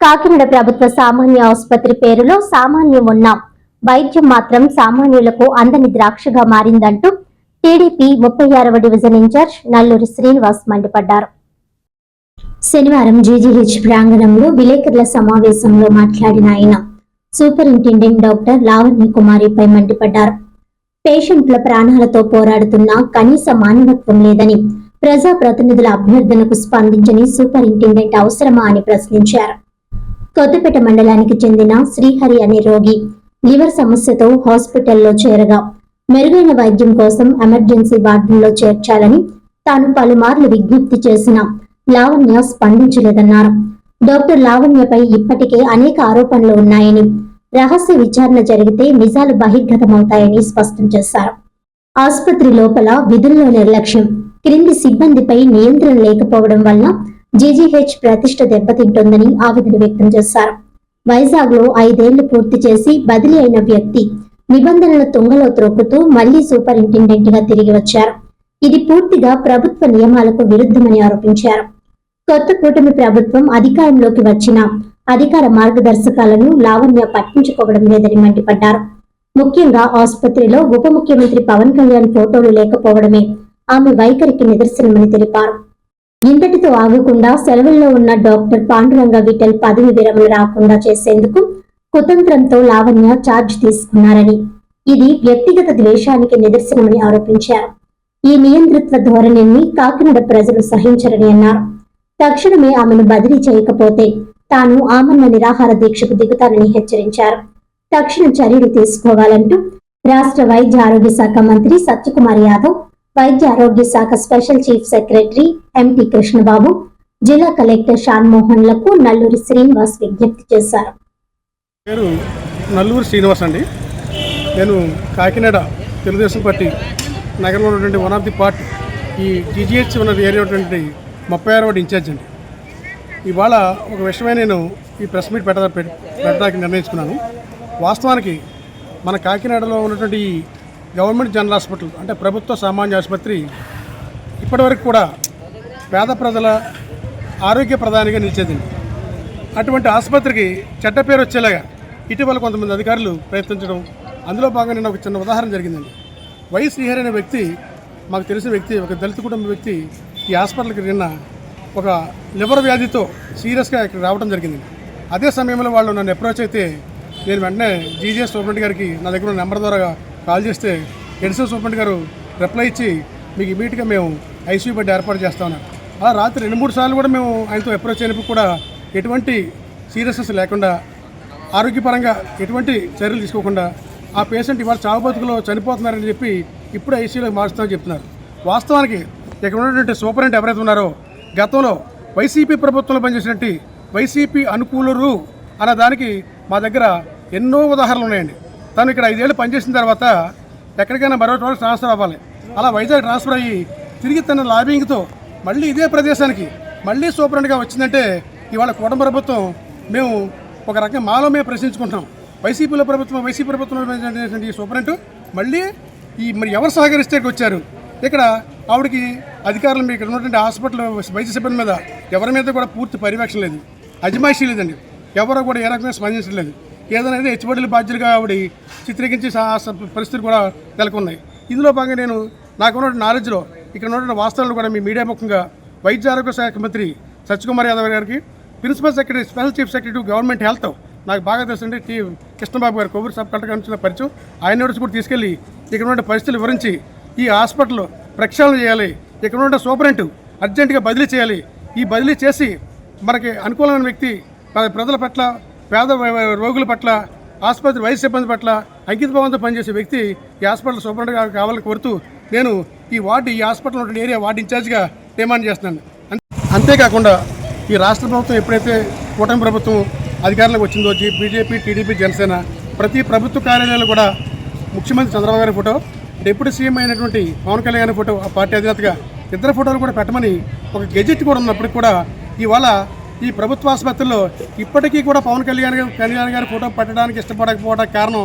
కాకినాడ ప్రభుత్వ సామాన్య ఆసుపత్రి పేరులో సామాన్యం ఉన్న వైద్యం మాత్రం సామాన్యులకు అందని ద్రాక్షగా మారిందంటూ టీడీపీ ముప్పై ఆరవ డివిజన్ ఇన్ఛార్జ్ నల్లూరి శ్రీనివాస్ మండిపడ్డారు. శనివారం జీజీహెచ్ ప్రాంగణంలో విలేకరుల సమావేశంలో మాట్లాడిన ఆయన సూపరింటెండెంట్ డాక్టర్ లావణ్య కుమారిపై మండిపడ్డారు. పేషెంట్ల ప్రాణాలతో పోరాడుతున్న కనీస మానవత్వం లేదని ప్రజా ప్రతినిధుల అభ్యర్థనకు స్పందించని సూపరింటెండెంట్ అవసరమా అని ప్రశ్నించారు. కొత్తపేట మండలానికి చెందిన శ్రీహరి అనే రోగి లివర్ సమస్యతో హాస్పిటల్లో చేరగా మెరుగైన వైద్యం కోసం ఎమర్జెన్సీ వార్డుల్లో చేర్చాలని తాను పలుమార్లు విజ్ఞప్తి చేసిన లావణ్య స్పందించలేదన్నారు. డాక్టర్ లావణ్యపై ఇప్పటికే అనేక ఆరోపణలు ఉన్నాయని రహస్య విచారణ జరిగితే నిజాలు బహిర్గతమవుతాయని స్పష్టం చేశారు. ఆసుపత్రి లోపల విధుల్లో నిర్లక్ష్యం క్రింది సిబ్బందిపై నియంత్రణ లేకపోవడం వల్ల జీజీహెచ్ ప్రతిష్ట దెబ్బతింటోందని ఆవేదన వ్యక్తం చేశారు. వైజాగ్లో ఐదేళ్ళు పూర్తి చేసి బదిలీ అయిన వ్యక్తి నిబంధనల తుంగలో త్రొక్కుతూ మళ్ళీ సూపరింటెండెంట్గా తిరిగి వచ్చారు. ఇది పూర్తిగా ప్రభుత్వ నియమాలకు విరుద్ధమని ఆరోపించారు. కొత్త కూటమి ప్రభుత్వం అధికారంలోకి వచ్చిన అధికార మార్గదర్శకాలను లావణ్య పట్టించుకోవడం లేదని మండిపడ్డారు. ముఖ్యంగా ఆసుపత్రిలో ఉప ముఖ్యమంత్రి పవన్ కళ్యాణ్ ఫోటోలు లేకపోవడమే ఆమె వైఖరికి నిదర్శనమని తెలిపారు. ఇంతటితో ఆగకుండా సెలవుల్లో ఉన్న డాక్టర్ పాండురంగ విఠల్ పదవి విరమణ రాకుండా చేసేందుకు కుతంత్రంతో లావణ్య ఛార్జ్ తీసుకున్నారని. ఇది వ్యక్తిగత ద్వేషానికి నిదర్శనమని ఆరోపించారు. ఈ నియంతృత్వ ధోరణిని కాకినాడ ప్రజలు సహించరని అన్నారు. తక్షణమే ఆమెను బదిలీ చేయకపోతే తాను ఆమరణ నిరాహార దీక్షకు దిగుతానని హెచ్చరించారు. తక్షణ చర్యలు తీసుకోవాలంటూ రాష్ట్ర వైద్య ఆరోగ్య శాఖ మంత్రి సత్యకుమార్ యాదవ్ వైద్య ఆరోగ్య శాఖ special chief secretary M T Krishnababu జిల్లా కలెక్టర్ షాన్ మోహన్లకు నల్లూరి శ్రీనివాస్ విజ్ఞప్తి చేశారు. పేరు నల్లూరు శ్రీనివాస్ అండి. నేను కాకినాడ తెలుగుదేశం పార్టీ నగరంలో ఉన్నటువంటి వన్ ఆఫ్ ది పార్ట్ ఈ జీజీహెచ్ ఉన్న ఏరియా ఉన్నటువంటి ముప్పై ఆరు ఇన్ఛార్జ్ అండి. ఇవాళ ఒక విషయమే నేను ఈ ప్రెస్ మీట్ పెట్ట పెట్టడానికి నిర్ణయించుకున్నాను. వాస్తవానికి మన కాకినాడలో ఉన్నటువంటి గవర్నమెంట్ జనరల్ హాస్పిటల్ అంటే ప్రభుత్వ సామాన్య ఆసుపత్రి ఇప్పటివరకు కూడా పేద ప్రజల ఆరోగ్య ప్రధానిగా నిలిచేది అటువంటి ఆసుపత్రికి చెడ్డ పేరు వచ్చేలాగా ఇటీవల కొంతమంది అధికారులు ప్రయత్నించడం అందులో భాగంగా నేను ఒక చిన్న ఉదాహరణ జరిగిందండి. వై శ్రీహరి అనే వ్యక్తి మాకు తెలిసిన వ్యక్తి ఒక దళిత కుటుంబ వ్యక్తి ఈ హాస్పిటల్కి నిన్న ఒక లివర్ వ్యాధితో సీరియస్గా ఇక్కడ రావడం జరిగింది. అదే సమయంలో వాళ్ళు నన్ను అప్రోచ్ అయితే నేను వెంటనే జీజీఎస్ సూపరింట్ గారికి నా దగ్గర ఉన్న నెంబర్ ద్వారా కాల్ చేస్తే ఎడిషనల్ సూపరింట్ గారు రిప్లై ఇచ్చి మీకు ఇమీడియట్గా మేము ఐసీయూ బెడ్ ఏర్పాటు చేస్తామన్నారు అలా రాత్రి రెండు మూడు సార్లు కూడా మేము ఆయనతో అప్రోచ్ అయినప్పుడు కూడా ఎటువంటి సీరియస్నెస్ లేకుండా ఆరోగ్యపరంగా ఎటువంటి చర్యలు తీసుకోకుండా ఆ పేషెంట్ ఇవాళ చావు బతుకులో చనిపోతున్నారని చెప్పి ఇప్పుడు ఐసీయూలో మార్చుతామని చెప్తున్నారు. వాస్తవానికి ఇక్కడ ఉన్నటువంటి సూపరింట్ ఎవరైతే ఉన్నారో గతంలో వైసీపీ ప్రభుత్వంలో పనిచేసినట్టు వైసీపీ అనుకూలరు అన్న దానికి మా దగ్గర ఎన్నో ఉదాహరణలు ఉన్నాయండి. తను ఇక్కడ ఐదేళ్ళు పనిచేసిన తర్వాత ఎక్కడికైనా మరో చోట ట్రాన్స్ఫర్ అవ్వాలి. అలా వైజాగ్ ట్రాన్స్ఫర్ అయ్యి తిరిగి తన లాబింగ్తో మళ్ళీ ఇదే ప్రదేశానికి మళ్ళీ సూపరెంట్గా వచ్చిందంటే ఇవాళ కూటమి ప్రభుత్వం మేము ఒక రకంగా మాలో మేము ప్రశ్నించుకుంటున్నాం. వైసీపీలో ప్రభుత్వం వైసీపీ ప్రభుత్వం ఈ సూపరెంట్ మళ్ళీ ఈ మరి ఎవరు సహకరిస్తే వచ్చారు? ఇక్కడ ఆవిడకి అధికారులు మీకు ఇక్కడ ఉన్నటువంటి హాస్పిటల్ వైద్య సిబ్బంది మీద ఎవరి మీద కూడా పూర్తి పర్యవేక్షణ లేదు. అజమాయిషీ లేదండి. ఎవరో కూడా ఏ రకంగా స్పందించలేదు ఏదైనా హెచ్చుబడుల హెచ్చుబడులు బాధ్యులుగా ఆవిడ చిత్రీకరించి పరిస్థితులు కూడా నెలకొన్నాయి. ఇందులో భాగంగా నేను నాకున్న నాలెడ్జ్లో ఇక్కడ ఉన్నటువంటి వాస్తవాలను కూడా మీ మీడియా ముఖంగా వైద్య ఆరోగ్య శాఖ మంత్రి సత్యకుమార్ యాదవ్ గారికి principal secretary special chief secretary government health నాకు బాగా తెలుసండి టీ. కృష్ణబాబు గారు కొవ్వూరు సబ్ కలెక్టర్ నుంచి పరిచయం. ఆయన నోటీస్ కూడా తీసుకెళ్ళి ఇక్కడ ఉన్న పరిస్థితులు వివరించి ఈ హాస్పిటల్ ప్రక్షాళన చేయాలి ఇక్కడ ఉన్న సూపరింట్ అర్జెంటుగా బదిలీ చేయాలి. ఈ బదిలీ చేసి మనకి అనుకూలమైన వ్యక్తి ప్రజల పట్ల పేద రోగుల పట్ల ఆసుపత్రి వైద్య సిబ్బంది పట్ల అంకిత భావంతో పనిచేసే వ్యక్తి ఈ హాస్పిటల్ సూపరింట్గా కావాలని కోరుతూ నేను ఈ వార్డు ఈ హాస్పిటల్ ఉన్న ఏరియా వార్డు ఇన్ఛార్జ్గా డిమాండ్ చేస్తున్నాను. అంతేకాకుండా ఈ రాష్ట్ర ప్రభుత్వం ఎప్పుడైతే కూటమి ప్రభుత్వం అధికారంలోకి వచ్చిందో బీజేపీ టీడీపీ జనసేన ప్రతి ప్రభుత్వ కార్యాలయాలు కూడా ముఖ్యమంత్రి చంద్రబాబు గారి ఫోటో డిప్యూటీ సీఎం అయినటువంటి పవన్ కళ్యాణ్ గారి ఫోటో ఆ పార్టీ అధినేతగా ఇద్దరు ఫోటోలు కూడా పెట్టమని ఒక గెజెట్ కూడా ఉన్నప్పటికి కూడా ఇవాళ ఈ ప్రభుత్వ ఆసుపత్రిలో ఇప్పటికీ కూడా పవన్ కళ్యాణ్ గారి కళ్యాణ్ గారి ఫోటో పెట్టడానికి ఇష్టపడకపోవడానికి కారణం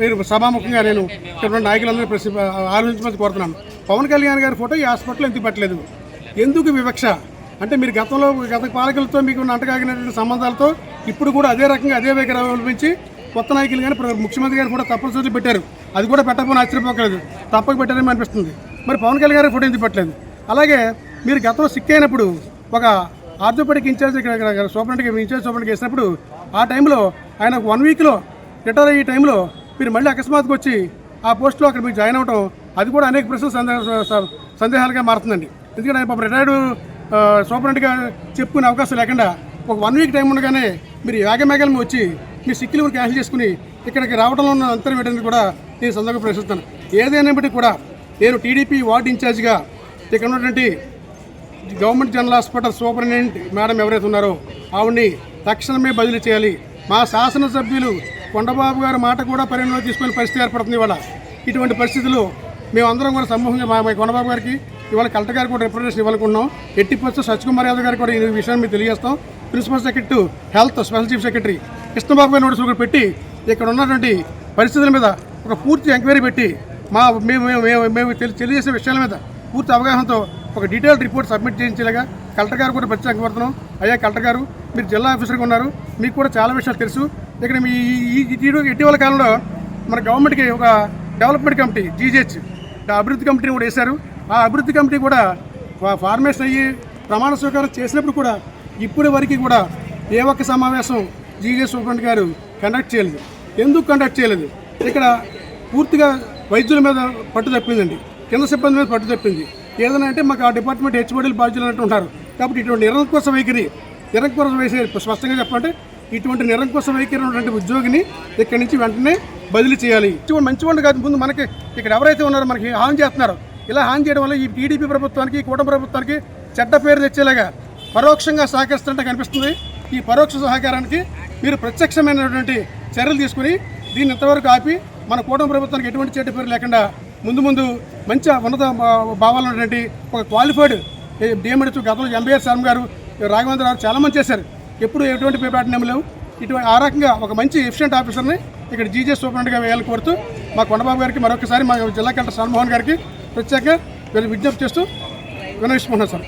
మీరు సభాముఖంగా నేను ఇక్కడ నాయకులందరూ ప్రశ్న ఆలోచించమని కోరుతున్నాను. పవన్ కళ్యాణ్ గారి ఫోటో ఈ హాస్పిటల్లో ఎందుకు పెట్టలేదు? ఎందుకు వివక్ష? అంటే మీరు గతంలో గత పాలకులతో మీకు ఉన్న అంటగాగినటువంటి సంబంధాలతో ఇప్పుడు కూడా అదే రకంగా అదే వైఖరి అవలంబించి కొత్త నాయకులు కానీ ముఖ్యమంత్రి గారు కూడా తప్పనిసరి పెట్టారు. అది కూడా పెట్టకపోయినా ఆశ్చర్యపోకలేదు. తప్పక పెట్టారని అనిపిస్తుంది. మరి పవన్ కళ్యాణ్ గారి ఫోటో ఎందుకు పెట్టలేదు? అలాగే మీరు గతంలో సిక్ అయినప్పుడు ఒక ఆర్థోపెడిక్ ఇన్ఛార్జ్ ఇక్కడ ఇక్కడ ఇన్ఛార్జ్ సూపరింటెండెంట్ వేసినప్పుడు ఆ టైంలో ఆయన వన్ వీక్లో రిటైర్ అయ్యే టైంలో మీరు మళ్ళీ అకస్మాత్తుగా వచ్చి ఆ పోస్ట్లో అక్కడ మీరు జాయిన్ అవ్వడం అది కూడా అనేక ప్రశ్నలు స- సందేహాలుగా మారుతుందండి. ఎందుకంటే ఆయన పాపం రిటైర్డ్ సూపరింటెండెంట్గా చెప్పుకునే అవకాశం లేకుండా ఒక వన్ వీక్ టైం ఉండగానే మీరు వేగమేగలం వచ్చి మీ సిక్కులు కూడా క్యాన్సిల్ చేసుకుని ఇక్కడికి రావడంలో ఉన్న అంతరం ఏంటనేది కూడా నేను సందర్భంగా ప్రశ్నిస్తాను ఏదైనప్పటికీ కూడా నేను టీడీపీ వార్డు ఇన్ఛార్జ్గా ఇక్కడ ఉన్నటువంటి government general hospital superintendent madam ఎవరైతే ఉన్నారో ఆవిడ్ని తక్షణమే బదిలీ చేయాలి. మా శాసనసభ్యులు కొండబాబు గారి మాట కూడా పరిగణలో తీసుకునే పరిస్థితి ఏర్పడుతుంది ఇవాళ. ఇటువంటి పరిస్థితులు మేమందరం కూడా సమూహంగా మా కొండబాబు గారికి ఇవాళ కలెక్టర్ గారికి కూడా రిప్రజెంటేషన్ ఇవ్వాలనుకున్నాం ఎట్టి పరిస్థితి సత్యకుమార్ యాదవ్ గారికి కూడా ఈ విషయాన్ని మీకు తెలియజేస్తాం. Principal secretary health special chief secretary Krishnababu గారి నోటీసులు కూడా పెట్టి ఇక్కడ ఉన్నటువంటి పరిస్థితుల మీద ఒక పూర్తి ఎంక్వైరీ పెట్టి మా మేము మేము మేము- తెలియజేసే విషయాల మీద పూర్తి అవగాహనతో ఒక డీటెయిల్ రిపోర్ట్ సబ్మిట్ చేయించేలాగా కలెక్టర్ గారు కూడా ప్రత్యేక కోరుతున్నాం. అయ్యా కలెక్టర్ గారు మీరు జిల్లా ఆఫీసర్గా ఉన్నారు. మీకు కూడా చాలా విషయాలు తెలుసు. ఇక్కడ మీ ఈ- ఇటీవల కాలంలో మన గవర్నమెంట్కి ఒక డెవలప్మెంట్ కమిటీ జీజెచ్ అభివృద్ధి కమిటీని కూడా వేశారు. ఆ అభివృద్ధి కమిటీ కూడా ఫార్మేషన్ అయ్యి ప్రమాణ స్వీకారం చేసినప్పుడు కూడా ఇప్పటి వరకు కూడా ఏ ఒక్క సమావేశం జీజే సూపరింట్ గారు కండక్ట్ చేయలేదు. ఎందుకు కండక్ట్ చేయలేదు? ఇక్కడ పూర్తిగా వైద్యుల మీద పట్టు తప్పిందండి. కింద సిబ్బంది మీద పట్టు తప్పింది. ఏదైనా అంటే మాకు ఆ డిపార్ట్మెంట్ హెచ్ఓడీలు బాధ్యులు అంటూ ఉంటారు. కాబట్టి ఇటువంటి నిరంకుశ వైఖరి నిరంకుశ వైఖరి స్పష్టంగా చెప్పాలంటే ఇటువంటి నిరంకుశ వైఖరి ఉన్నటువంటి ఉద్యోగిని ఇక్కడి నుంచి వెంటనే బదిలీ చేయాలి. ఇటువంటి మంచివాళ్ళు కాదు. ముందు మనకి ఇక్కడ ఎవరైతే ఉన్నారో మనకి హాని చేస్తున్నారు. ఇలా హాని చేయడం వల్ల ఈ టీడీపీ ప్రభుత్వానికి కూటమి ప్రభుత్వానికి చెడ్డ పేరు తెచ్చేలాగా పరోక్షంగా సహకరిస్తున్నట్టు కనిపిస్తుంది. ఈ పరోక్ష సహకారానికి మీరు ప్రత్యక్షమైనటువంటి చర్యలు తీసుకుని దీన్ని ఇంతవరకు ఆపి మన కూటమి ప్రభుత్వానికి ఎటువంటి చెడ్డ పేరు లేకుండా ముందు ముందు మంచి ఉన్నత భావాలు ఉన్నటువంటి ఒక క్వాలిఫైడ్ డిఎంఎడ్స్ గతంలో ఎంబీఆర్ శర్మ గారు రాఘవేంద్ర గారు చాలా మంది చేశారు. ఎప్పుడు ఎటువంటి పేపర్ లేవు. ఇటువంటి ఆ రకంగా ఒక మంచి ఎఫిషియెంట్ ఆఫీసర్ని ఇక్కడ జీజే సూపరింటెండెంట్గా వేయాలని కోరుతూ మా కొండబాబు గారికి మరొకసారి మా జిల్లా కలెక్టర్ సన్మోహన్ గారికి ప్రత్యేకంగా వీళ్ళు విజ్ఞప్తి చేస్తూ వినవిస్తున్నాను సార్.